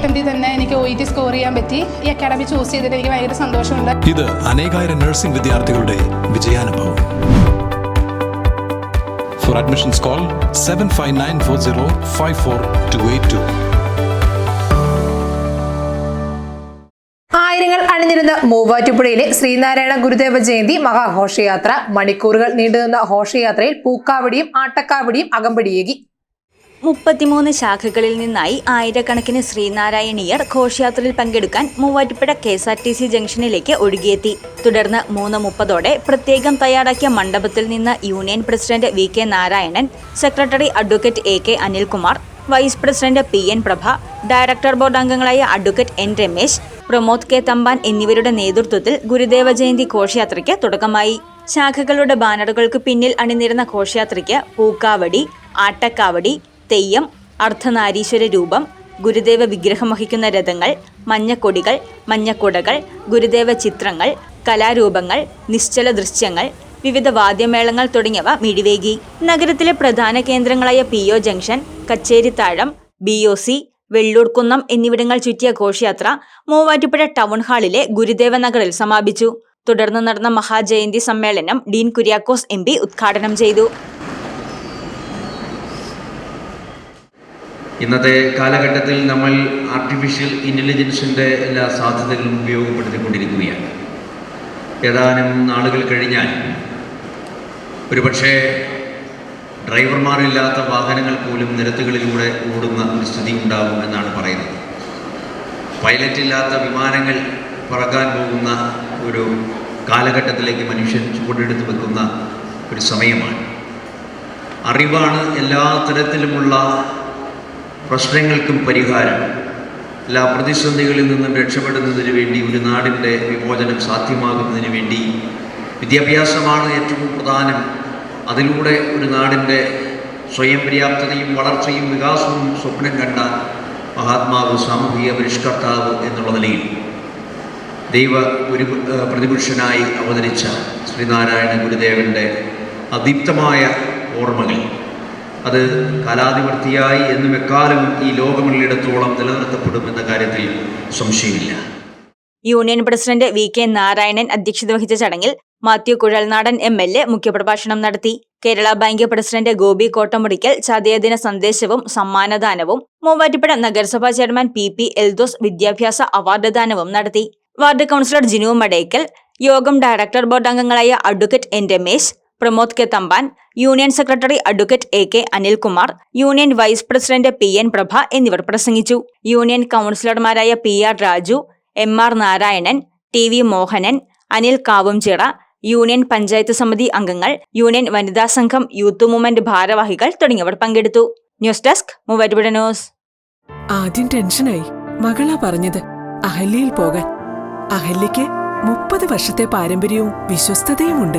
അറ്റംപ്റ്റിൽ തന്നെ എനിക്ക് O E T score ചെയ്യാൻ പറ്റി. ഈ അക്കാഡമി ചൂസ് ചെയ്തിട്ട് എനിക്ക് ഭയങ്കര സന്തോഷമുണ്ട്. ഇത് അനേകായിരം നഴ്സിംഗ് വിദ്യാർത്ഥികളുടെ വിജയാനുഭവം. For admissions call seven five nine four zero five four two eight two ആയിരങ്ങൾ അണിനിരുന്ന മൂവാറ്റുപുഴയിലെ ശ്രീനാരായണ ഗുരുദേവ ജയന്തി മഹാഘോഷയാത്ര. മണിക്കൂറുകൾ നീണ്ടുനിന്ന ഘോഷയാത്രയിൽ പൂക്കാവടിയും ആട്ടക്കാവടിയും അകമ്പടിയേകി. മുപ്പത്തിമൂന്ന് ശാഖകളിൽ നിന്നായി ആയിരക്കണക്കിന് ശ്രീനാരായണീയർ ഘോഷയാത്രയിൽ പങ്കെടുക്കാൻ Muvattupuzha K S R T C ജംഗ്ഷനിലേക്ക് ഒഴുകിയെത്തി. തുടർന്ന് മൂന്ന് മുപ്പതോടെ പ്രത്യേകം തയ്യാറാക്കിയ മണ്ഡപത്തിൽ നിന്ന് union president V K Narayanan secretary advocate A K Anilkumar vice president P N Prabha director board അംഗങ്ങളായ advocate N Ramesh Pramod K Thampan എന്നിവരുടെ നേതൃത്വത്തിൽ ഗുരുദേവ ജയന്തി ഘോഷയാത്രയ്ക്ക് തുടക്കമായി. ശാഖകളുടെ ബാനറുകൾക്ക് പിന്നിൽ അണിനിരുന്ന ഘോഷയാത്രയ്ക്ക് പൂക്കാവടി ആട്ടക്കാവടി തെയ്യം അർദ്ധനാരീശ്വര രൂപം ഗുരുദേവ വിഗ്രഹം വഹിക്കുന്ന രഥങ്ങൾ മഞ്ഞക്കൊടികൾ മഞ്ഞക്കുടകൾ ഗുരുദേവ ചിത്രങ്ങൾ കലാരൂപങ്ങൾ നിശ്ചല ദൃശ്യങ്ങൾ വിവിധ വാദ്യമേളങ്ങൾ തുടങ്ങിയവ മിഴിവേകി. നഗരത്തിലെ പ്രധാന കേന്ദ്രങ്ങളായ P O junction Kacherithazham B O C Vellurkunnam എന്നിവിടങ്ങൾ ചുറ്റിയ ഘോഷയാത്ര മൂവാറ്റുപുഴ ടൗൺ ഹാളിലെ ഗുരുദേവ നഗറിൽ സമാപിച്ചു. തുടർന്ന് നടന്ന മഹാജയന്തി സമ്മേളനം ഡീൻ കുര്യാക്കോസ് എം ഉദ്ഘാടനം ചെയ്തു. ഇന്നത്തെ കാലഘട്ടത്തിൽ നമ്മൾ ആർട്ടിഫിഷ്യൽ ഇന്റലിജൻസിന്റെ എല്ലാ സാധ്യതകളും ഉപയോഗപ്പെടുത്തിക്കൊണ്ടിരിക്കുകയാണ്. ഏതാനും നാളുകൾ കഴിഞ്ഞാൽ ഒരുപക്ഷേ ഡ്രൈവർമാരില്ലാത്ത വാഹനങ്ങൾ പോലും നിരത്തുകളിലൂടെ ഓടുന്ന ഒരു സ്ഥിതി ഉണ്ടാകും എന്നാണ് പറയുന്നത്. പൈലറ്റ് ഇല്ലാത്ത വിമാനങ്ങൾ പറക്കാൻ പോകുന്ന ഒരു കാലഘട്ടത്തിലേക്ക് മനുഷ്യൻ ചുവടെടുത്ത് വെക്കുന്ന ഒരു സമയമാണ്. അറിവാണ് എല്ലാ തരത്തിലുമുള്ള പ്രശ്നങ്ങൾക്കും പരിഹാരം. എല്ലാ പ്രതിസന്ധികളിൽ നിന്നും രക്ഷപ്പെടുന്നതിന് വേണ്ടി ഒരു നാടിന്റെ വിമോചനം സാധ്യമാകുന്നതിന് വേണ്ടി വിദ്യാഭ്യാസമാണ് ഏറ്റവും പ്രധാനം. അതിലൂടെ ഒരു നാടിന്റെ സ്വയം പര്യാപ്തതയും വളർച്ചയും വികാസവും സ്വപ്നം കണ്ട മഹാത്മാവ് സാമൂഹിക പരിഷ്കർത്താവ് എന്നുള്ള നിലയിൽ ദൈവ ഒരു പ്രതിപുരുഷനായി അവതരിച്ച ശ്രീനാരായണ ഗുരുദേവന്റെ അദീപ്തമായ ഓർമ്മകൾ. അത് കാലാതിവർത്തിയായി എന്നും എക്കാലം ഈ ലോകമുള്ളിടത്തോളം നിലനിർത്തപ്പെടും എന്ന കാര്യത്തിൽ സംശയമില്ല. Union president V K Narayanan അധ്യക്ഷത വഹിച്ച ചടങ്ങിൽ Mathew Kuzhalnadan M L A മുഖ്യപ്രഭാഷണം നടത്തി. കേരള ബാങ്ക് പ്രസിഡന്റ് ഗോപി കോട്ടമുടിക്കൽ ചതയദിന സന്ദേശവും സമ്മാനദാനവും മൂവാറ്റുപുഴ നഗരസഭാ ചെയർമാൻ പി പി എൽദോസ് വിദ്യാഭ്യാസ അവാർഡ് ദാനവും നടത്തി. വാർഡ് കൗൺസിലർ ജിനു മടേക്കൽ യോഗം ഡയറക്ടർ ബോർഡ് അംഗങ്ങളായ advocate N Ramesh Pramod K Thampan union secretary advocate A K Anilkumar union vice president P N Prabha എന്നിവർ പ്രസംഗിച്ചു. യൂണിയൻ കൗൺസിലർമാരായ P R Raju M R Narayanan T V Mohanan Anil Kavumchira union panchayat സമിതി അംഗങ്ങൾ union വനിതാ സംഘം youth movement ഭാരവാഹികൾ തുടങ്ങിയവർ പങ്കെടുത്തു. News desk Muvattupuzha news. ആദ്യം ടെൻഷനായി. മകളാ പറഞ്ഞത് അഹല്യയിൽ പോകാൻ. അഹല്യയ്ക്ക് മുപ്പത് വർഷത്തെ പാരമ്പര്യവും വിശ്വസ്തതയുമുണ്ട്.